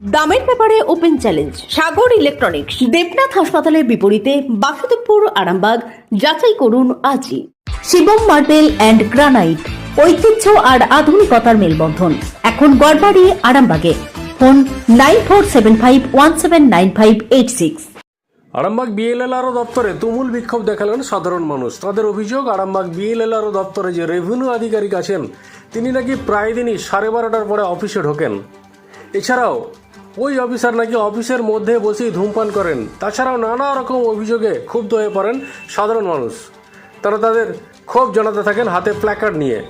দামের ব্যাপারে open challenge Sagar electronics Debnath হাসপাতালের বিপরীতে বাসুদেবপুর, আরামবাগ, যাচাই করুন আজই। শিবম মার্বেল অ্যান্ড গ্রানাইট ঐতিহ্য আর আধুনিকতার মেলবন্ধন। এখন গড়বাড়ি, আরামবাগে। Phone nine four seven five one seven nine five eight six. Arambagh BLLRO দপ্তরে তুমুল বিক্ষোভ দেখালেন সাধারণ মানুষ। তাদের অভিযোগ, আরামবাগ বিএলএলআরও দপ্তরে যে রেভিনিউ আধিকারিক আছেন, তিনি নাকি প্রায় দিনই সাড়ে বারোটার পরে অফিসে ঢোকেন। এছাড়াও ওই অফিসার নাকি অফিসের মধ্যে বসেই ধূমপান করেন। তাছাড়াও নানা রকম অভিযোগে ক্ষুব্ধ হয়ে পড়েন সাধারণ মানুষ। তারা তাদের ক্ষোভ জানাতে থাকেন হাতে প্ল্যাকার্ড নিয়ে।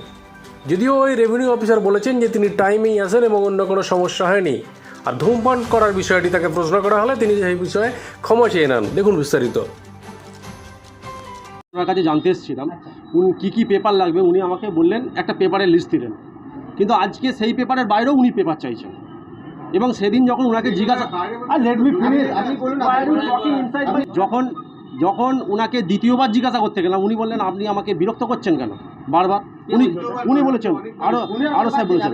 যদিও ওই রেভিনিউ অফিসার বলেছেন যে তিনি টাইমেই আসেন এবং অন্য কোনো সমস্যা হয়নি। আর ধূমপান করার বিষয়টি তাকে প্রশ্ন করা হলে তিনি সেই বিষয়ে ক্ষমা চেয়ে নেন। দেখুন বিস্তারিত। ওনার কাছে জানতে এসেছিলাম, উনি কী কী পেপার লাগবে? উনি আমাকে বললেন, একটা পেপারের লিস্ট দিলেন। কিন্তু আজকে সেই পেপারের বাইরেও উনি পেপার চাইছেন। এবং সেদিন যখন ওনাকে জিজ্ঞাসা আর লেট মি যখন যখন ওনাকে দ্বিতীয়বার জিজ্ঞাসা করতে গেলাম উনি বললেন আপনি আমাকে বিরক্ত করছেন কেন? বারবার। উনি উনি বলেছেন আরও আরও সাহেব বলেছেন।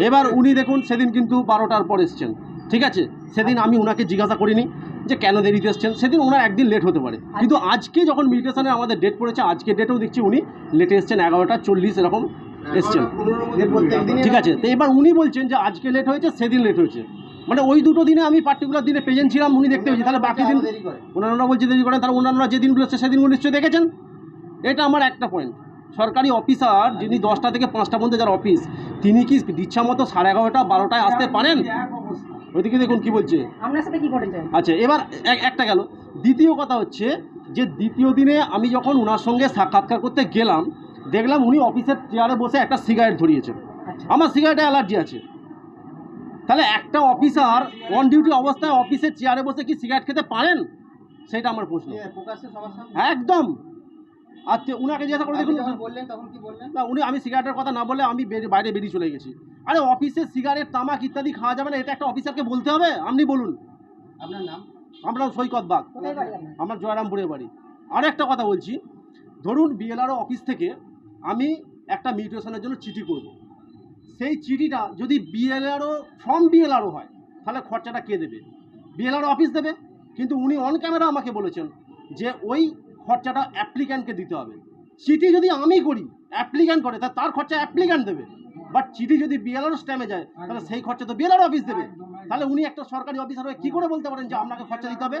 এবার উনি দেখুন সেদিন কিন্তু বারোটার পর এসছেন। ঠিক আছে? সেদিন আমি ওনাকে জিজ্ঞাসা করিনি যে কেন দেরিতে এসছেন। সেদিন ওনার একদিন লেট হতে পারে। কিন্তু আজকে যখন মিউটেশনে আমাদের ডেট পড়েছে আজকে ডেটেও দেখছি উনি লেটে এসছেন এগারোটা চল্লিশ এরকম। এসছেন। ঠিক আছে তো এবার উনি বলছেন যে আজকে লেট হয়েছে সেদিন লেট হয়েছে। মানে ওই দুটো দিনে আমি পার্টিকুলার দিনে প্রেজেন্ট ছিলাম উনি দেখতে পেয়েছি তাহলে বাকি দিন ওনারা বলছে দেরি করেন তাহলে ওনারা যে দিনগুলো এসছে সেদিনগুলো নিশ্চয়ই দেখেছেন? এটা আমার একটা পয়েন্ট সরকারি অফিসার যিনি দশটা থেকে পাঁচটা পর্যন্ত যার অফিস তিনি কি ইচ্ছা মতো সাড়ে এগারোটা বারোটায় আসতে পারেন? ওইদিকে দেখুন কি বলছে। আপনার সাথে কি ঘটেছে? আচ্ছা এবার এক- একটা গেল। দ্বিতীয় কথা হচ্ছে যে দ্বিতীয় দিনে আমি যখন ওনার সঙ্গে সাক্ষাৎকার করতে গেলাম দেখলাম উনি অফিসের চেয়ারে বসে একটা সিগারেট ধরিয়েছেন। আমার সিগারেটে অ্যালার্জি আছে। তাহলে একটা অফিসার অন ডিউটি অবস্থায় অফিসের চেয়ারে বসে কি সিগারেট খেতে পারেন? সেটা আমার প্রশ্ন। একদম। আচ্ছা উনাকে জিজ্ঞাসা করে দেখুন। বললেন তখন কি বললেন? না উনি আমি সিগারেটের কথা না বলে আমি বাইরে বেরিয়ে চলে গেছি। আরে অফিসে সিগারেট তামাক ইত্যাদি খাওয়া যাবে না এটা একটা অফিসারকে বলতে হবে? আপনি বলুন। আপনার নাম? আমরা সৈকত বাগ। আমার জয়রামপুরের বাড়ি। আর একটা কথা বলছি। ধরুন বিএলআরও অফিস থেকে আমি একটা মিউটেশনের জন্য চিঠি করব। সেই চিঠিটা যদি বিএলআরও ফ্রম বিএলআরও হয়, তাহলে খরচাটা কে দেবে? বিএলআরও অফিস দেবে, কিন্তু উনি অন ক্যামেরা আমাকে বলেছেন যে ওই খরচাটা অ্যাপ্লিক্যান্টকে দিতে হবে। চিঠি যদি আমি করি অ্যাপ্লিক্যান্ট করে, তা তার খরচা অ্যাপ্লিক্যান্ট দেবে। বাট চিঠি যদি বিএলআরও স্ট্যামে যায়, তাহলে সেই খরচা তো বিএলআর অফিস দেবে। তাহলে উনি একটা সরকারি অফিসার হয়ে কী করে বলতে পারেন যে আপনাকে খরচা দিতে হবে?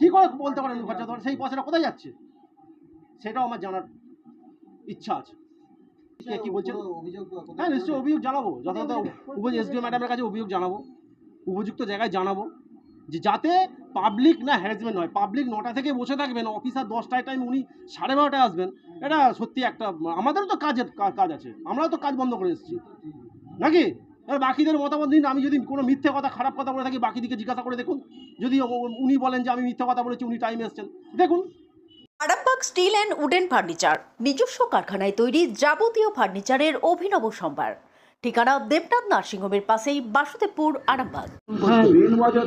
কী করে বলতে পারেন খরচা সেই পয়সাটা কোথায় যাচ্ছে? সেটাও আমার জানার ইচ্ছা আছে। কে কি বলছেন? হ্যাঁ নিশ্চয়ই অভিযোগ জানাব যথাযথ উপ এসডিও ম্যাডামের কাছে অভিযোগ জানাব উপযুক্ত জায়গায় জানাব যে যাতে পাবলিক না হ্যারাসমেন্ট হয়। পাবলিক নটা থেকে বসে থাকবেন অফিসার দশটায় টাইম উনি সাড়ে বারোটায় আসবেন এটা সত্যি একটা আমাদেরও তো কাজের কাজ আছে আমরাও তো কাজ বন্ধ করে এসেছি। নাকি? এবার বাকিদের মতামত দিন আমি যদি কোনো মিথ্যে কথা খারাপ কথা বলে থাকি বাকিদিকে জিজ্ঞাসা করে দেখুন। যদি উনি বলেন যে আমি মিথ্যে কথা বলেছি উনি টাইম এসছেন। দেখুন Arambagh steel and wooden furniture নিজস্ব কারখানায় তৈরি যাবতীয় ফার্নিচারের অভিনব সম্ভার। ঠিকানা দেবনাথ নার্সিংহোমের পাশেই বাসুদেবপুর আরামবাগ।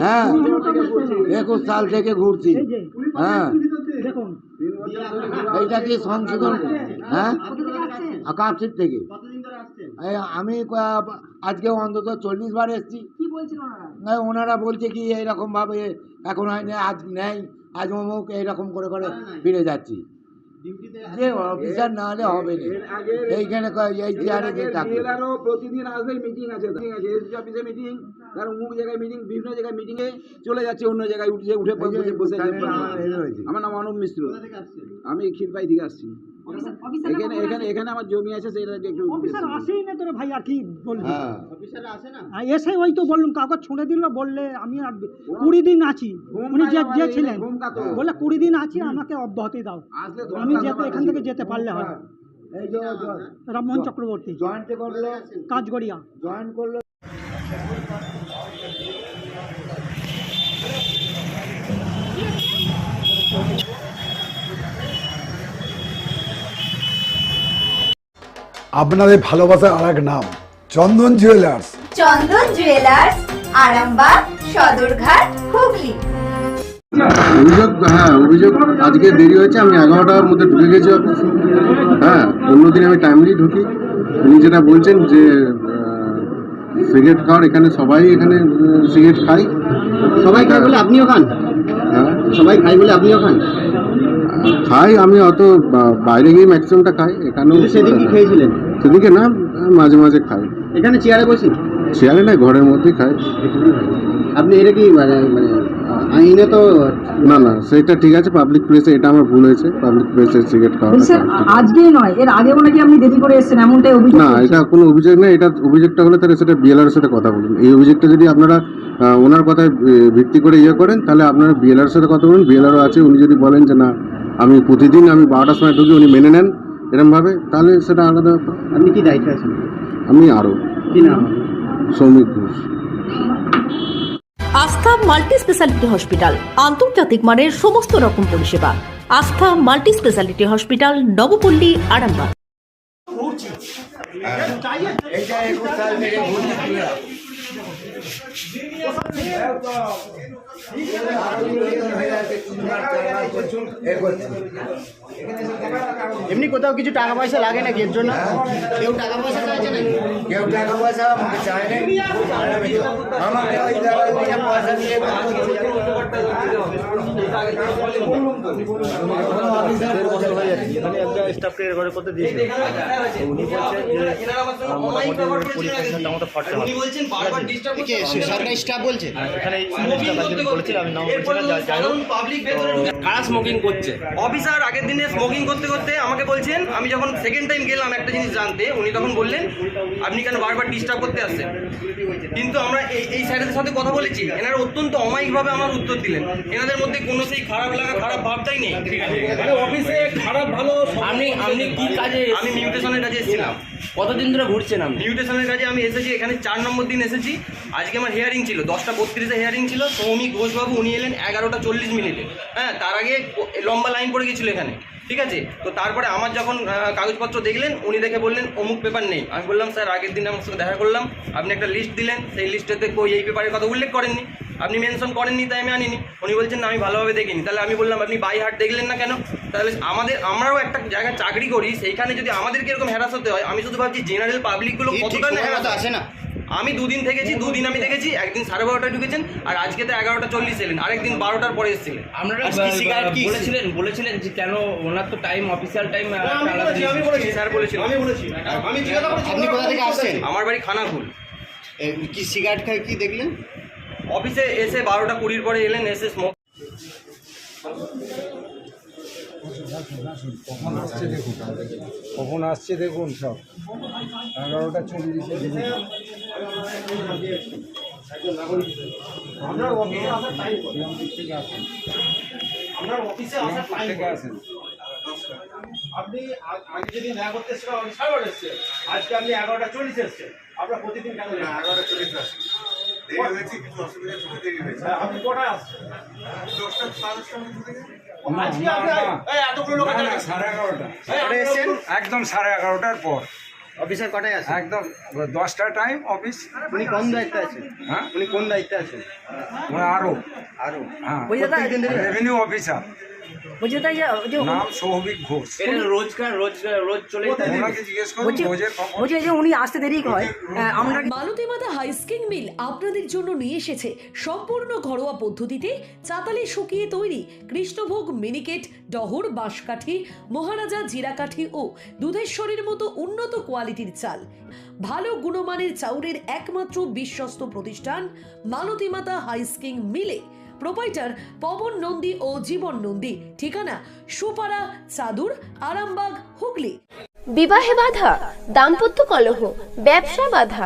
হ্যাঁ একুশ সাল থেকে ঘুরছি। হ্যাঁ এইটা কি সংশোধন? হ্যাঁ আকাশির থেকে? আমি আজকে অন্তত চল্লিশ বার এসেছি। হ্যাঁ, ওনারা? বলছে কি এইরকম ভাবে এখন হয়নি আজ নেই আজ অমুক এইরকম করে করে ফিরে যাচ্ছি। যে অফিসার না হলে হবে না। এইখানে এই চেয়ারে যে থাকে জেলারও প্রতিদিন আসবে মিটিং আছে। মিটিং আছে। এসডি অফিসে মিটিং তার অমুক জায়গায় মিটিং বিভিন্ন জায়গায় মিটিংয়ে চলে যাচ্ছে অন্য জায়গায় উঠে উঠে বসে। আমার নাম অনুপ মিশ্র। আমি ক্ষীরপাই থেকে আসছি। এখানে এখানে এখানে আমার জমি আছে সেটা একটু অফিসার আসেই না তোরে ভাই আর কি বলবি? হ্যাঁ। আসে না? এসে ওই তো বললাম কাউকে ছুঁড়ে দিল বললে আমি আর কুড়ি দিন আছি। উনি যে যে ছিলেন বললে কুড়ি দিন আছি আমাকে অব্যাহতি দাও। আমি যেতে এখান থেকে যেতে পারলে হয় এই রামমোহন চক্রবর্তী। জয়েন্ট কাজগড়িয়া। জয়েন করল আপনাদের ভালোবাসার আর এক নাম চন্দন জুয়েলার্স চন্দন জুয়েলার্স আরামবাগ সদরঘাট হুগলি। অভিযোগ হ্যাঁ অভিযোগ। আজকে দেরি হয়েছে আমি এগারোটার মধ্যে ঢুকে গেছি অফিস। হ্যাঁ অন্যদিন আমি টাইমলি ঢুকি। উনি যেটা বলছেন যে সিগারেট খাওয়ার এখানে সবাই এখানে সিগারেট খায়। সবাই খায় বলে আপনিও খান? হ্যাঁ। সবাই খায় বলে আপনিও খান? খাই আমি অত বাইরে গিয়ে ম্যাক্সিমামটা খাই। এখানেও সেদিন কি খেয়েছিলেন? সেদিকে না মাঝে মাঝে খাই এখানে চেয়ারে বসে? চেয়ারে না ঘরের মধ্যেই খাই। আপনি এটা কি মানে মানে আইনে তো না না সেটা ঠিক আছে পাবলিক প্লেসে এটা আমার ভুল হয়েছে পাবলিক প্লেসে সিগারেট স্যার আজকে নয় এর আগেও নাকি আপনি দেরি করে এসেছেন এমনটাই অভিযোগ না এটা কোনো অভিযোগ নেই এটা অভিযোগটা হলে তাহলে সেটা বিএলআর এর সাথে কথা বলুন। এই অভিযোগটা যদি আপনারা ওনার কথায় ভিত্তি করে ইয়ে করেন তাহলে আপনারা বিএলআর এর সাথে কথা বলুন। বিএলআরও আছে উনি যদি বলেন যে না আমি প্রতিদিন আমি বারোটার সময় ঢুকি উনি মেনে নেন। এরমভাবে তাহলে সেটা আলাদা ব্যাপার। আপনি কি দায়িত্বে আছেন? আমি আরও। কি নাম? সৌমিক ঘোষ। আস্থা মাল্টি স্পেশালিটি হসপিটাল আন্তর্জাতিক মানের সমস্ত রকম পরিষেবা। Astha multi speciality hospital Nabapalli Arambagh. এমনি কোথাও কিছু টাকা পয়সা লাগে নাকি এর জন্য? কেউ টাকা পয়সা চাইছে নাকি? কেউ টাকা পয়সা আমাকে চায় না আমাকে ওই জায়গায় থেকে পয়সা দিয়ে দেড় বছর হয়ে যাচ্ছে এখানে একটা স্টাফকে ঘরে করতে দিয়েছে তো উনি বলছেন যে আহ, মোটামুটি কুড়ি পার্সেন্ট মতো খরচা হবে সরকারি স্টাফ বলছে। এখানে স্টাফ আমি নাম কারা স্মোকিং করছে? অফিসার আগের দিনে স্মোকিং করতে করতে আমাকে বলছেন আমি যখন সেকেন্ড টাইম গেলাম একটা জিনিস জানতে উনি তখন বললেন আপনি কেন বারবার ডিস্টার্ব করতে আসছেন? কিন্তু আমরা এই এই স্যারেদের সাথে কথা বলেছি এনারা অত্যন্ত অমায়িকভাবে আমার উত্তর দিলেন। এনাদের মধ্যে কোনো সেই খারাপ লাগা খারাপ ভাবটাই নেই। মানে অফিসে খারাপ ভালো আপনি আপনি কি কাজে আমি মিউটেশনের কাজে এসেছিলাম। কতদিন ধরে ঘুরছেন আপনি? মিউটেশনের কাজে আমি এসেছি, এখানে চার নম্বর দিন এসেছি। আজকে আমার হেয়ারিং ছিল, দশটা বত্রিশে হেয়ারিং ছিল, সৌমিক ঘোষবাবু, উনি এলেন এগারোটা চল্লিশ মিনিটে। হ্যাঁ তার আগে লম্বা লাইন পড়ে গেছিল এখানে, ঠিক আছে? তো তারপরে আমার যখন কাগজপত্র দেখলেন, উনি দেখে বললেন, অমুক পেপার নেই। আমি বললাম, স্যার, আগের দিন আমার সঙ্গে দেখা করলাম, আপনি একটা লিস্ট দিলেন, সেই লিস্টেতে এই পেপারের কথা উল্লেখ করেননি। আপনি মেনশন করেননি তাই আমি আনিনি। উনি বলছেন না আমি ভালোভাবে দেখিনি। তাহলে আমি বললাম আপনি বাই হাট দেখলেন না কেন? তাহলে আমাদের আমরাও একটা জায়গায় চাকরি করি সেইখানে যদি আমাদেরকে এরকম হ্যারাস হতে হয় আমি শুধু ভাবছি জেনারেল পাবলিকগুলো কতটা না হ্যারাস আসে না? আমি দুদিন থেকেছি দুদিন আমি দেখেছি একদিন সাড়ে বারোটায় ঢুকেছেন আর আজকে তো এগারোটা চল্লিশ এলেন আরেকদিন বারোটার পরে এসেছিলেন। আপনারা বলেছিলেন বলেছিলেন যে কেন ওনার তো টাইম অফিসিয়াল টাইম আমি বলেছি স্যার বলেছিল। আমি বলেছি। আমি জিজ্ঞাসা করেছি আপনি কোথা থেকে আসছেন? আমার বাড়ি খানাকুল। কি সিগারেট খায় কি দেখলেন? অফিসে এসে বারোটা কুড়ির পরে এলেন এসে স্মোক কখন আসছে দেখুন? সব? এগারোটা চল্লিশে দেখুন। আপনার অফিসে আসার টাইম থেকে আসেন। আপনি আগে যদি দেখা করতে এসেছিলেন সাড়ে আজকে আপনি এগারোটা চল্লিশ এসছেন। আপনার প্রতিদিন কেন এগারোটা চল্লিশ আসছেন হ্যাঁ, আপনি সাড়ে এগারোটা। এই, আপনি একদম সাড়ে এগারোটার পর। অফিসার কটায় আছে একদম দশটা টাইম অফিস উনি কোন দায়িত্বে আছেন? হ্যাঁ? উনি কোন দায়িত্বে আছেন? মানে আরও আরও হ্যাঁ প্রত্যেকদিন অফিসার নাম সৌভিক ঘোষ। এটা রোজকার রোজ রোজ চলে ওনাকে জিজ্ঞেস করুন ভোজের খবর। যে উনি আসতে দেরি হয়। আমরা মালতীমাতা হাইস্কিং মিল আপনাদের জন্য নিয়ে এসেছে সম্পূর্ণ ঘরোয়া পদ্ধতিতে চাতালে শুকিয়ে তৈরি কৃষ্ণভোগ মিনিকেট ডহর বাঁশকাঠি মহারাজা জিরাকাঠি ও দুধেশ্বরীর মতো উন্নত কোয়ালিটির চাল। ভালো গুণমানের চাউরের একমাত্র বিশ্বস্ত প্রতিষ্ঠান মালতীমাতা হাইস্কিং মিলে। প্রোপাইটার পবন নন্দী ও জীবন নন্দী। ঠিকানা সুপারা চাদুর, আরামবাগ, হুগলি। বিবাহে বাধা, দাম্পত্য কলহ, ব্যবসা বাধা